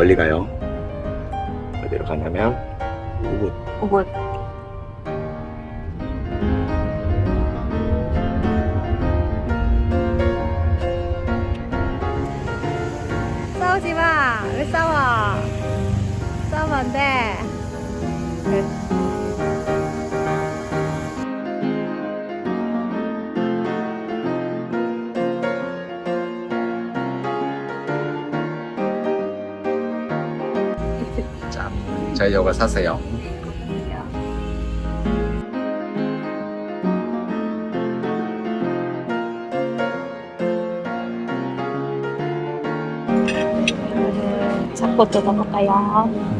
좀 멀리 가요. 어디로 가냐면 우붓. 오고. 저희 샀어요. 이거를 잡고 뜯어볼까요?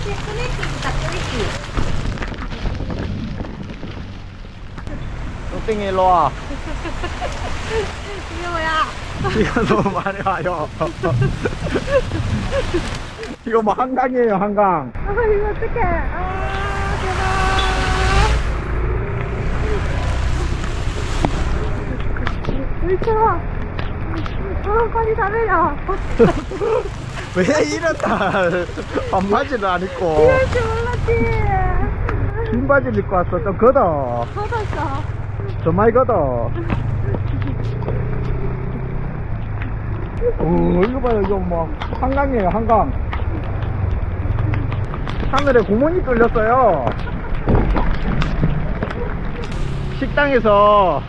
제일 끄내기다 끄내기. 땡땡이 일로 와. 이게 뭐야? 이거 너무 많이 와요. 이거 뭐 한강이에요, 한강. 아 이거 어떡해. 아 대박. 왜 이렇게 와? 아 빨리 다 내려. 왜 이런 날 반바지를 안 입고 이럴 줄 몰랐지. 긴 바지를 입고 왔어. 좀 걷어. 걷었어. 좀 많이 걷어. 오, 이거 봐요, 이거 뭐, 한강이에요, 한강. 하늘에 구멍이 뚫렸어요. 식당에서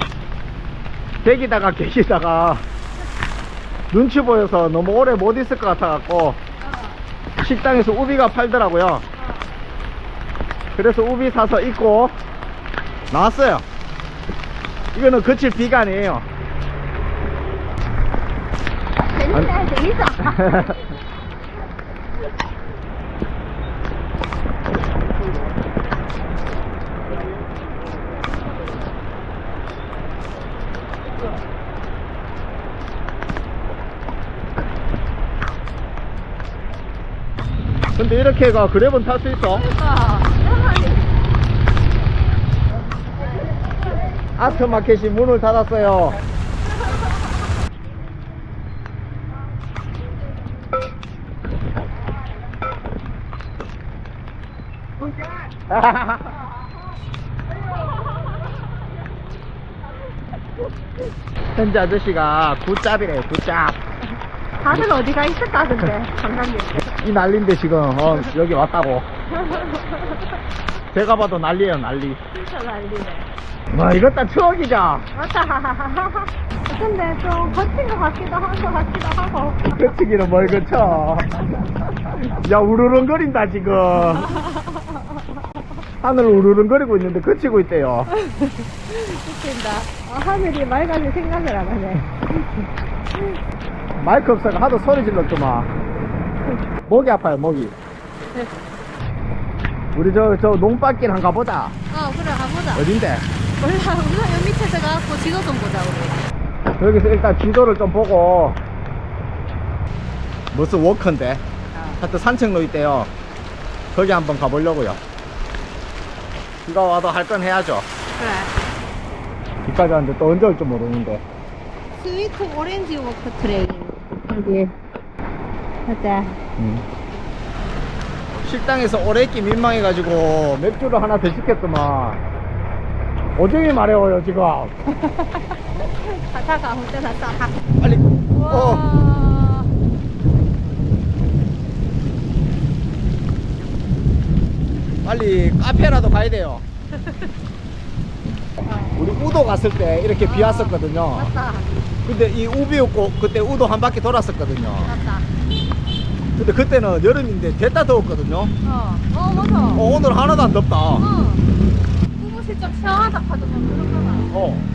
대기다가 계시다가 눈치 보여서 너무 오래 못 있을 것 같아갖고 식당에서 우비가 팔더라고요. 그래서 우비 사서 입고 나왔어요. 이거는 그칠 비가 아니에요. 재밌다 재밌어. 근데 이렇게 가 그랩은 탈 수 있어? 아트마켓이 문을 닫았어요. 현재 아저씨가 굿잡이래, 굿잡. 다들 어디가 있을까 근데 관광객. 이 난리인데 지금, 어, 여기 왔다고. 제가 봐도 난리예요, 난리. 진짜 난리네. 와, 이것 다 추억이자. 맞다. 근데 좀 거친 것 같기도 한것 같기도 하고. 그치기는 뭘 그쳐. 야, 우르릉거린다, 지금. 하늘 우르릉거리고 있는데 그치고 있대요. 웃긴다. 아, 하늘이 맑아질 생각을 안 하네. 마이크 없어가 하도 소리 질렀더만. 목이 아파요, 목이. 우리 저, 저 농밭길 한번 가보자. 어, 그래, 가보자. 어딘데? 몰라, 우선 여기 밑에서 가고 지도 좀 보자, 우리. 여기서 일단 지도를 좀 보고. 무슨 워커인데? 하여튼 산책로 있대요. 거기 한번 가보려고요. 비가 와도 할 건 해야죠. 그래. 비까지 왔는데 또 언제 올지 모르는데. 스위트 오렌지 워크 트레인. 여기. 맞다. 음. 식당에서 오래 있기 민망해가지고 맥주를 하나 더 시켰더만 오정이 마려워요 지금 가다가 아무 때나 싸. 빨리 어 와. 빨리 카페라도 가야 돼요 우리 우도 갔을 때 이렇게 비 왔었거든요 맞다. 근데 이 우비였고 그때 우도 한 바퀴 돌았었거든요 맞다. 근데 그때는 여름인데 됐다 더웠거든요 어. 어, 맞아. 어, 오늘 하나도 안 덥다 어. 그곳이 좀 시원하다 하더만 그런가 봐. 어.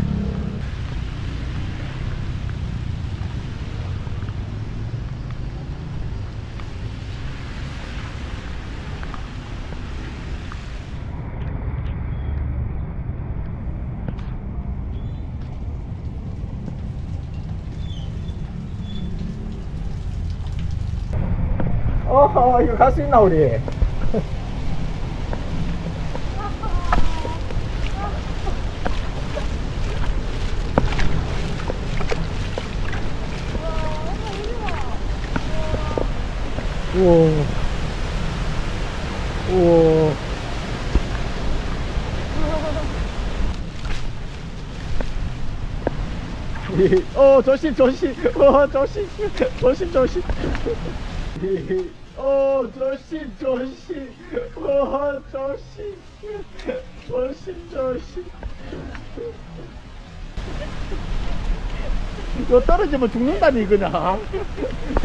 어, 이거 갈 수 있나, 우리? 우와. 우와. 이- 어 조심 조심 어 조심 조심 조심 이- 어 조심 조심. 어 조심. 조심 조심. 이거 떨어지면 죽는다니 그냥.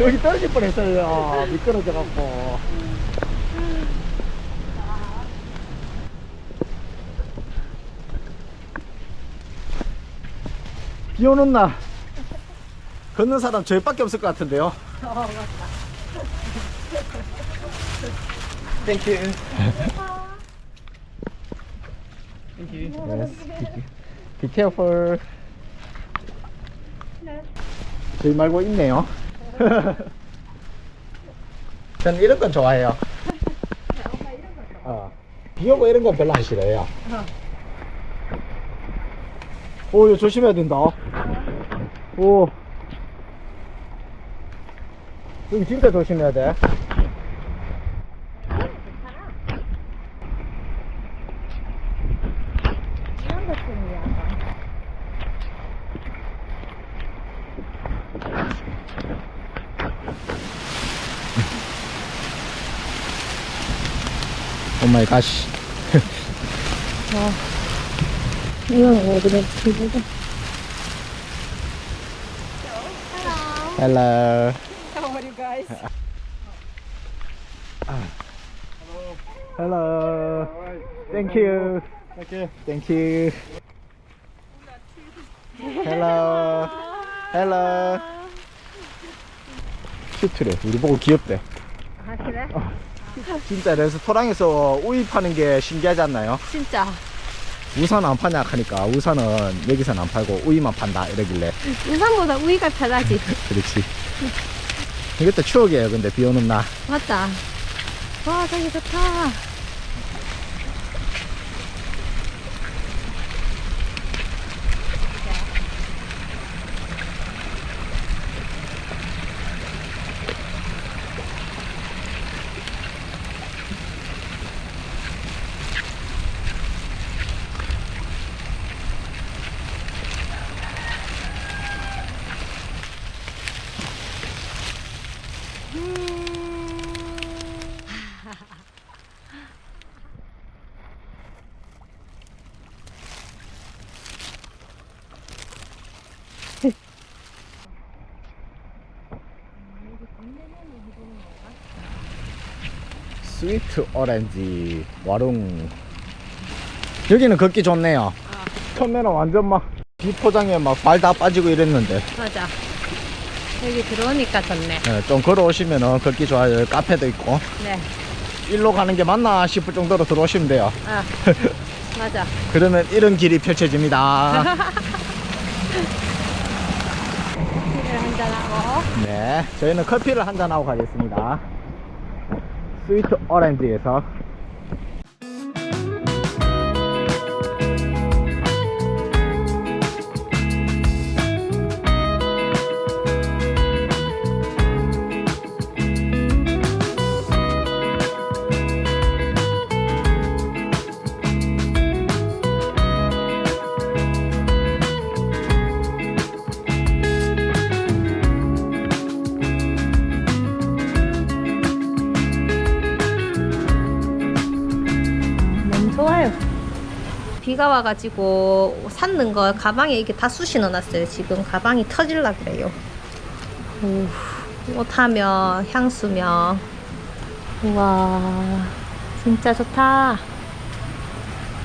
여기 떨어질 뻔 했어요. 미끄러져 갖고. 비 오는 날. 걷는 사람 저희밖에 없을 것 같은데요. 땡큐. Yes. Be careful. 저희 말고 있네요. 저는 이런 건 좋아해요. 어. 비 오고 이런 건 별로 안 싫어해요. 오, 이거 조심해야 된다. 오. 여기 진짜 조심해야 돼. 이런 것 때문에 약간. 오 마이 갓. 이건 왜 그래? 기분이. Hello. How are you guys? Hello. Thank you. Thank you. Thank you. Hello. Hello. 큐트래. 우리 보고 귀엽대. 아 그래? 진짜 레스토랑에서 우유 파는 게 신기하지 않나요? 진짜 우산 안 파냐 하니까 우산은 여기서는 안 팔고 우유만 판다 이러길래 우산보다 우이가 편하지 그렇지. 이것도 추억이에요. 근데 비 오는 날. 맞다 와 저기 좋다 스위트 오렌지 와룽. 여기는 걷기 좋네요. 처음에는 완전 막 비포장에 막 발 다 빠지고 이랬는데. 맞아. 여기 들어오니까 좋네. 예, 좀 걸어오시면은 걷기 좋아요. 카페도 있고. 네. 일로 가는 게 맞나 싶을 정도로 들어오시면 돼요. 아, 맞아. 그러면 이런 길이 펼쳐집니다. 커피를 한잔하고. 네 저희는 커피를 한잔하고 가겠습니다 스위트 오 비가 와가지고 샀는 거 가방에 이게 다 쑤시 넣어놨어요 지금 가방이 터질라 그래요 오, 옷하며 향수며 우와 진짜 좋다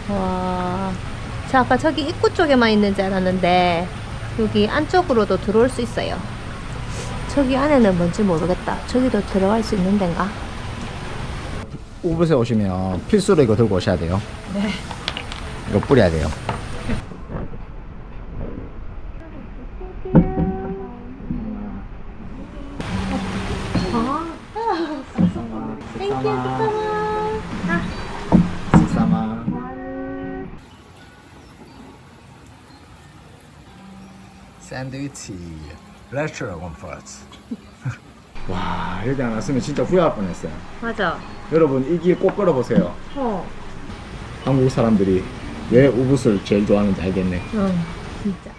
와, 저 아까 저기 입구 쪽에만 있는 줄 알았는데 여기 안쪽으로도 들어올 수 있어요. 저기 안에는 뭔지 모르겠다. 저기도 들어갈 수 있는 데인가? 우붓에 오시면 필수로 이거 들고 오셔야 돼요 네. 이거 뿌려야 돼요. 샌드위치 레스토랑 컴포트 와 여기 안 왔으면 진짜 후회할 뻔했어요 맞아. 여러분 이 길 꼭 걸어보세요 어. 한국 사람들이 왜 우붓을 제일 좋아하는지 알겠네 응, 진짜.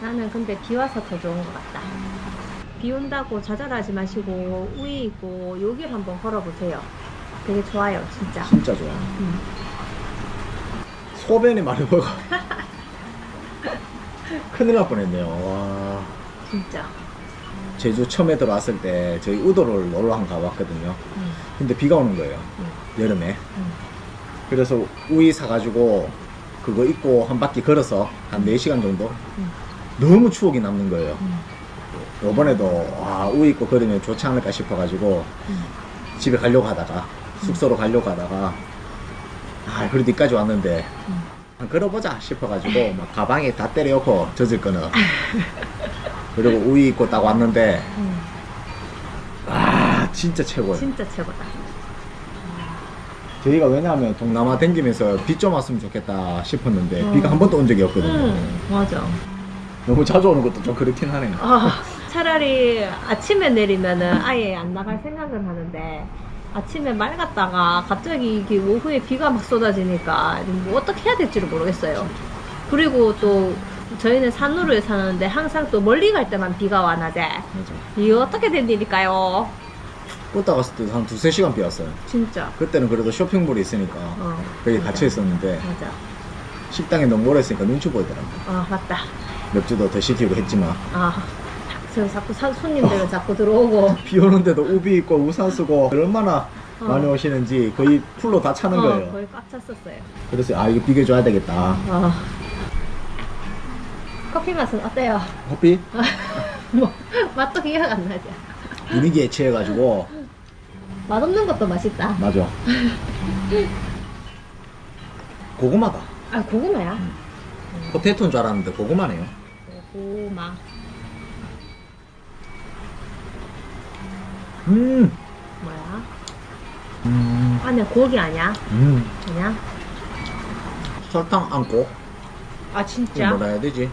나는 근데 비 와서 더 좋은 것 같다. 비 온다고 좌절하지 마시고 우이 있고 여길 한번 걸어보세요. 되게 좋아요, 진짜. 진짜 좋아 음. 소변이 마려워가 큰일 날 뻔했네요 와 진짜. 제주 처음에 들어왔을 때 저희 우도를 놀러 한 가봤거든요 응. 근데 비가 오는 거예요 응. 여름에 응. 그래서 우이 사가지고 그거 입고 한 바퀴 걸어서 한 4시간 정도 응. 너무 추억이 남는 거예요 응. 요번에도 와 우이 입고 걸으면 좋지 않을까 싶어가지고 응. 집에 가려고 하다가 숙소로 가려고 하다가 아 그래도 여기까지 왔는데 응. 아, 걸어보자 싶어가지고 막 가방에 다 때려놓고 젖을 거는 그리고 우이 입고 딱 왔는데 응. 아 진짜 최고예요 진짜 최고다. 저희가 왜냐하면 동남아 댕기면서 비 좀 왔으면 좋겠다 싶었는데 어. 비가 한 번도 온 적이 없거든요 응, 맞아. 너무 자주 오는 것도 좀 그렇긴 하네요 아, 차라리 아침에 내리면은 아예 안 나갈 생각을 하는데 아침에 맑았다가 갑자기 이게 오후에 비가 막 쏟아지니까 뭐 어떻게 해야 될지를 모르겠어요. 그리고 또 저희는 산후로에 사는데 항상 또 멀리 갈 때만 비가 와 낮에 맞아 이게 어떻게 된 일일까요? 꽃다 갔을 때도 한 두세 시간 비 왔어요 진짜. 그때는 그래도 쇼핑몰이 있으니까 어, 거기 맞아. 갇혀 있었는데 맞아. 식당에 너무 오래 있으니까 눈치 보이더라고 아 맞다. 맥주도 더 시키고 했지만 아, 저 자꾸 사- 손님들 자꾸 들어오고. 비 오는데도 우비 입고 우산 쓰고 얼마나 어. 많이 오시는지 거의 풀로 다 차는 어, 거예요 거의 꽉 찼었어요. 그래서 아 이거 비교줘야 되겠다 어. 커피 맛은 어때요? 커피 뭐 맛도 기억 안 나지. 분위기에 취해가지고 맛없는 것도 맛있다. 맞아 고구마다 아 고구마야? 포테토인 줄 알았는데 고구마네요 고구마. 음, 뭐야? 음, 안에 고기 아니야? 음. 아니야? 설탕 안고 아 이거 진짜? 뭐라 해야 되지?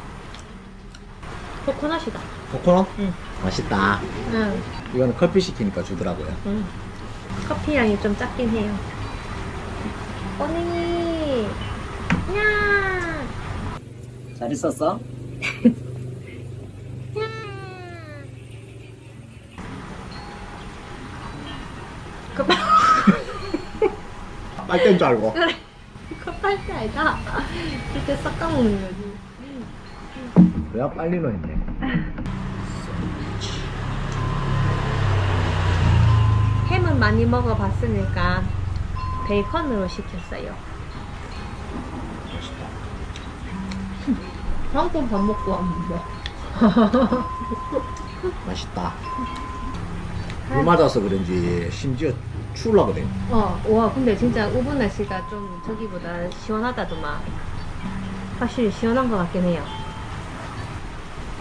코코넛이다. 코코넛? 응. 맛있다 응. 이거는 커피 시키니까 주더라고요 응. 커피 향이 좀 작긴 해요. 언니. 야. 잘 있었어? 그 빨대인 줄 알고 그래. 컵할 때 아니다. 이렇게 싹 까먹는 거지. 내가 빨리 넣었네 햄은 많이 먹어봤으니까 베이컨으로 시켰어요. 맛있다 방금 밥 먹고 왔는데. 맛있다 물 맞아서 그런지 심지어 추울라 그래요 어, 와, 근데 진짜 우분 날씨가 좀 저기보다 시원하다더만. 확실히 시원한 것 같긴 해요.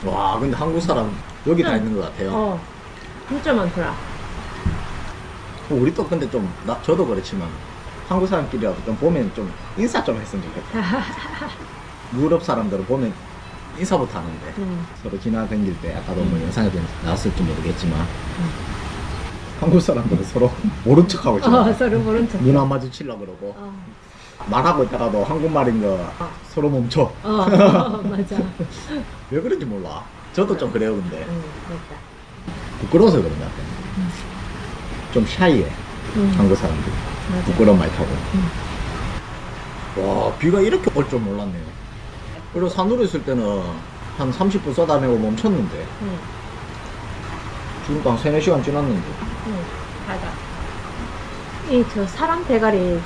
와 근데 한국 사람 여기 다 응. 있는 것 같아요 어, 진짜 많더라. 우리 또 근데 좀 나, 저도 그렇지만 한국 사람끼리라도 좀 보면 좀 인사 좀 했으면 좋겠다. 유럽 사람들은 보면 인사부터 하는데 음, 서로 지나다닐 때 아까도 뭐 영상에도 나왔을지 모르겠지만 한국 사람들은 서로 모른 척하고 있잖아 어, 서로 모른 척. 눈안 마주치려고 그러고 어, 말하고 있다가도 한국말인 거 어. 서로 멈춰. 어, 맞아. 왜 그런지 몰라. 저도 좀 그래요 근데. 응, 맞다. 부끄러워서 그런 것 같아 좀 샤이해 응, 한국 사람들 맞아. 부끄러운 말 타고 와 비가 이렇게 올 줄 몰랐네요 그리고 산으로 있을 때는 한 30분 쏟아내고 멈췄는데 응, 지금 한 3, 4시간 지났는데 응, 맞아. 이저 사람 대가리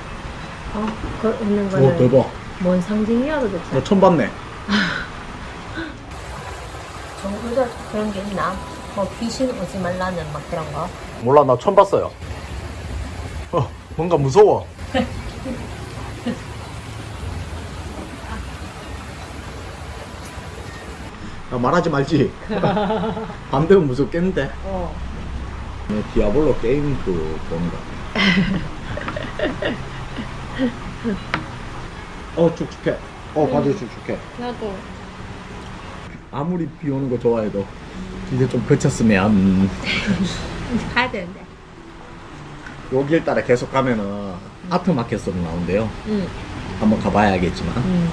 어, 걸 있는 오 거는 대박 뭔 상징이야 도대체? 나 처음 봤네 정부적 그런 게 있나? 뭐 귀신 오지 말라는 막 그런 거? 몰라 나 처음 봤어요 어 뭔가 무서워 야, 말하지 말지 밤 되면 무섭겠는데 어. 네, 디아블로 게임 그 보는 거. 어 축축해. 어 바지 축축해. 나도. 아무리 비 오는 거 좋아해도 이제 좀 그쳤으면 가야 되는데. 여길 따라 계속 가면은 아트마켓으로 나온대요. 응. 한번 가봐야겠지만 응.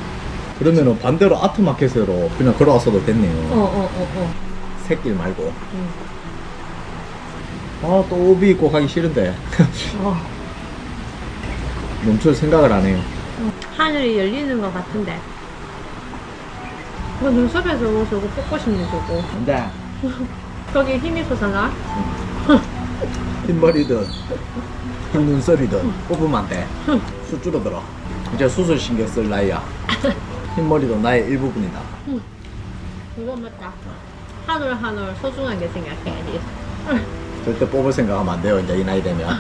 그러면은 반대로 아트마켓으로 그냥 걸어왔어도 됐네요. 어, 어, 어, 어. 새길 말고. 응. 아 또 오비 입고 가기 싫은데 어. 멈출 생각을 안 해요. 하늘이 열리는 것 같은데. 뭐 눈썹에서 저거 뽑고 싶네, 저거. 안 돼. 거기 힘이 솟아나? 흰머리든 흰 눈썹이든 뽑으면 안 돼. 수 줄어들어. 이제 수술 신경 쓸 나이야. 흰머리도 나의 일부분이다. 그거 맞다. 하늘 하늘 소중하게 생각해야지. 절대 뽑을 생각하면 안 돼요. 이제 이 나이 되면.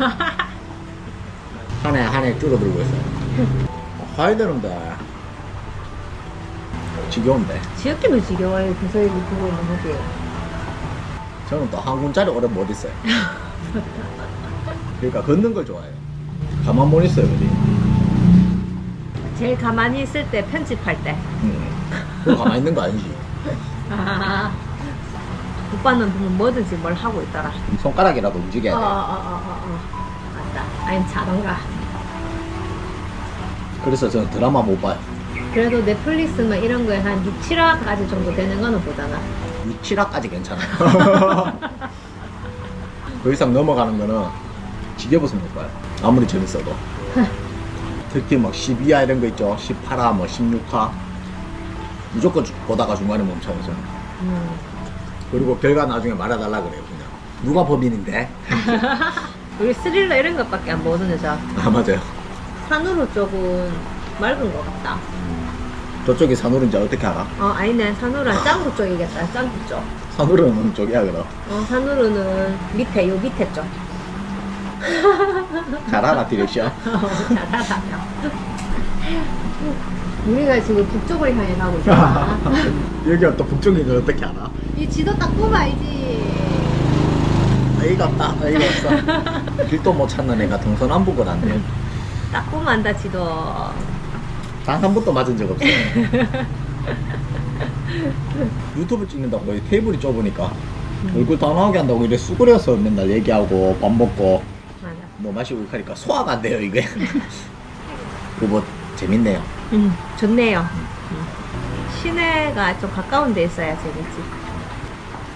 한 해 한 해 줄어들고 있어요. 아, 가야 되는데. 지겨운데. 지겹기면 지겨워요. 구석에 두고 있는 거지. 저는 또 한 군짜리 오래 못 있어요. 그러니까 걷는 걸 좋아해요. 가만 못 있어요, 어디. 제일 가만히 있을 때 편집할 때. 응. 그거 가만히 있는 거 아니지. 아. 오빠는 보면 뭐든지 뭘 하고 있더라. 손가락이라도 어, 움직여야 어, 돼. 어, 어, 어, 어. 맞다. 아니, 자던가. 그래서 저는 드라마 못 봐요. 그래도 넷플릭스만 이런 거에 한 6, 7화까지 정도 되는 거는 보잖아. 6, 7화까지 괜찮아요. 그 이상 넘어가는 거는 지겨워서 못 봐요. 아무리 재밌어도. 특히 막 12화 이런 거 있죠. 18화, 뭐 16화. 무조건 주- 보다가 중간에 저는. 음. 그리고 결과 나중에 말해달라 그래요, 그냥. 누가 범인인데? 우리 스릴러 이런 것밖에 안 보는 여자. 아, 맞아요. 산후로 쪽은 맑은 것 같다. 저쪽이 산후르인지 어떻게 알아? 어, 아니네. 산후로는 짱구 쪽이겠다. 짱구 쪽. 산후르는 어느 쪽이야, 그럼? 어, 산후로는 밑에, 요 밑에 쪽. 잘 알아, 디렉션. 어, 잘하다며. 우리가 지금 북쪽을 향해 가고 있잖아. 여기가 또 북쪽인 걸 어떻게 알아? 이 지도 딱 보면 알지. 어이가 없다, 어이가 없어. 길도 못 찾는 애가 동서남북을 안 돼. 딱 보면 안다, 지도. 단 한 번도 맞은 적 없어요. 유튜브 찍는다고 이 테이블이 좁으니까 얼굴 다 나오게 한다고 이래 수그려서 맨날 얘기하고 밥 먹고 맞아. 뭐 마시고 하니까 소화가 안 돼요 이게. 그거 뭐 재밌네요. 음, 좋네요. 음. 시내가 좀 가까운 데 있어야 재밌지.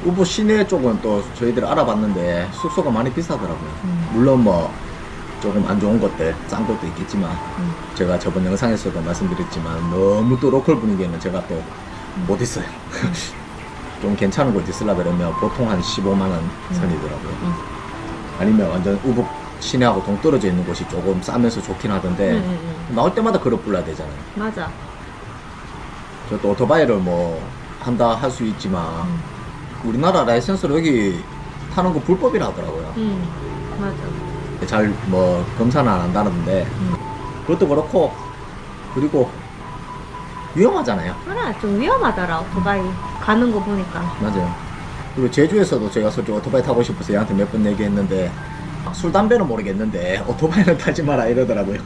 우부 시내 쪽은 또 저희들 알아봤는데 숙소가 많이 비싸더라고요. 음. 물론 뭐 조금 안 좋은 것들, 싼 것도 있겠지만 음. 제가 저번 영상에서도 말씀드렸지만 너무 또 로컬 분위기에는 제가 또 못 있어요. 좀 괜찮은 곳 있으려 그러면 보통 한 15만 원 선이더라고요. 음. 아니면 완전 우북 시내하고 동떨어져 있는 곳이 조금 싸면서 좋긴 하던데 응, 응, 응. 나올 때마다 그룹 불러야 되잖아요. 맞아. 저또 오토바이를 뭐 한다 할 수 있지만 음. 우리나라 라이센스로 여기 타는 거 불법이라 하더라고요. 음, 맞아. 잘 뭐 검사는 안 한다는데 음. 그것도 그렇고 그리고 위험하잖아요. 그래, 좀 위험하더라, 오토바이. 가는 거 보니까. 맞아요. 그리고 제주에서도 제가 솔직히 오토바이 타고 싶어서 얘한테 몇 번 얘기했는데 술 담배는 모르겠는데 오토바이는 타지 마라 이러더라고요.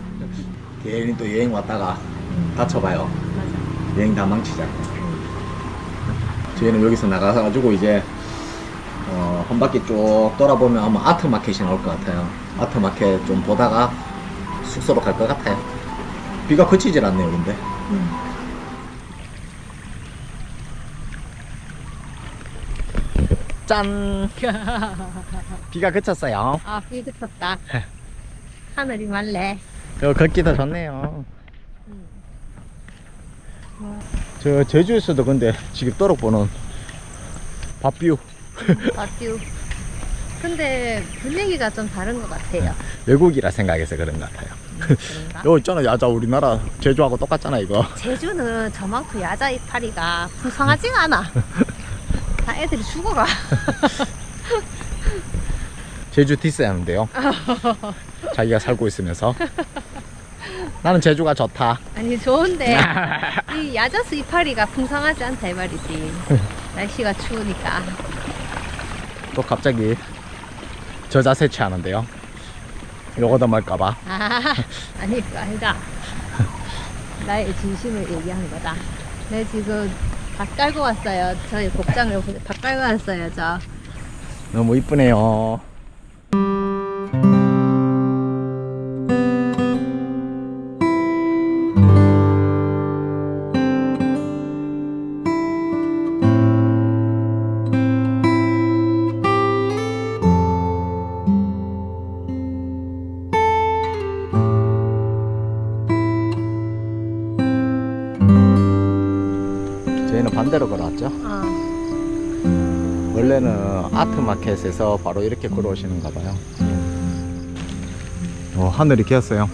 괜히 또 여행 왔다가 음, 다쳐봐요. 맞아. 여행 다 망치잖아요. 음. 저희는 여기서 나가가지고 이제 어, 한 바퀴 쭉 돌아보면 아마 아트 마켓이 나올 것 같아요. 아트 마켓 좀 보다가 숙소로 갈 것 같아요. 비가 그치질 않네요, 근데. 음. 짠! 비가 그쳤어요. 아, 비 그쳤다. 하늘이 맑네. 저 걷기 더 좋네요. 음. 저 제주에서도 근데 지금 또록보는 밭뷰 맞죠. 근데 분위기가 좀 다른 것 같아요. 외국이라 생각해서 그런 것 같아요. 그런가? 여기 있잖아 야자 우리나라 제주하고 똑같잖아 이거. 제주는 저만큼 야자 이파리가 풍성하지가 않아. 다 애들이 죽어가. 제주 디스 하는데요. 자기가 살고 있으면서 나는 제주가 좋다. 아니 좋은데 이 야자수 이파리가 풍성하지 않다 이 말이지. 날씨가 추우니까. 또 갑자기 저 자 세치하는데요. 요거도 말까봐. 아, 아니, 아니다. 나의 진심을 얘기한 거다. 내 지금 밥 깔고 왔어요. 저희 복장을. 밥 깔고 왔어요, 저. 너무 이쁘네요. 마켓에서 바로 이렇게 걸어오시는가 봐요. 어, 하늘이 개었어요.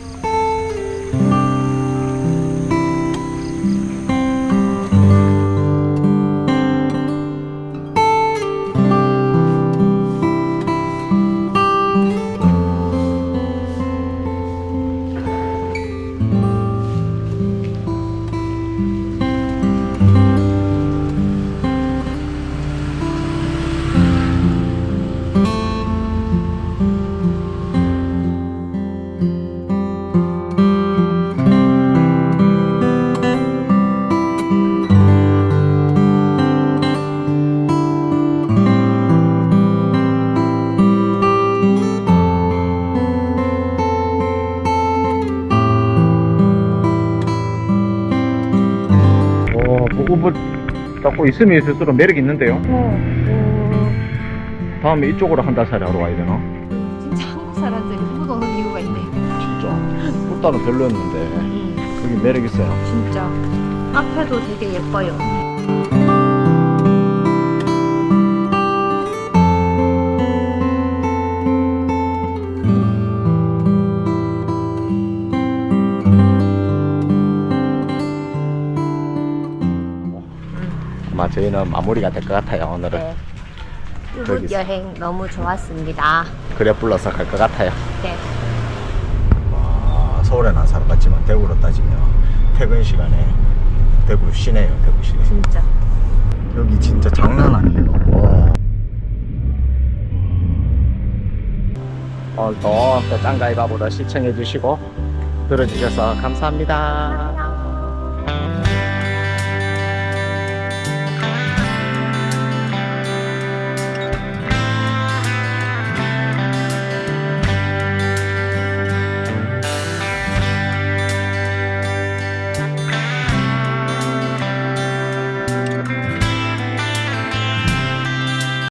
자꾸 있으면 있을수록 매력 있는데요. 다음에 이쪽으로 한 달 살이 하러 와야 되나? 진짜 한국 사람들이 후보 오는 이유가 있네. 진짜. 꽃다는 별로였는데 음, 여기 매력 있어요. 진짜. 앞에도 되게 예뻐요. 저희는 마무리가 될 것 같아요 오늘은. 네. 거기서. 이곳 여행 너무 좋았습니다. 그래 불러서 갈 것 같아요. 네. 아, 서울엔 안 살아봤지만 대구로 따지면 퇴근 시간에 대구 시내요 대구 시내. 진짜. 여기 진짜 장난 아니에요. 와. 오늘도 또 짱가이 바보다 시청해 주시고 들어주셔서 감사합니다.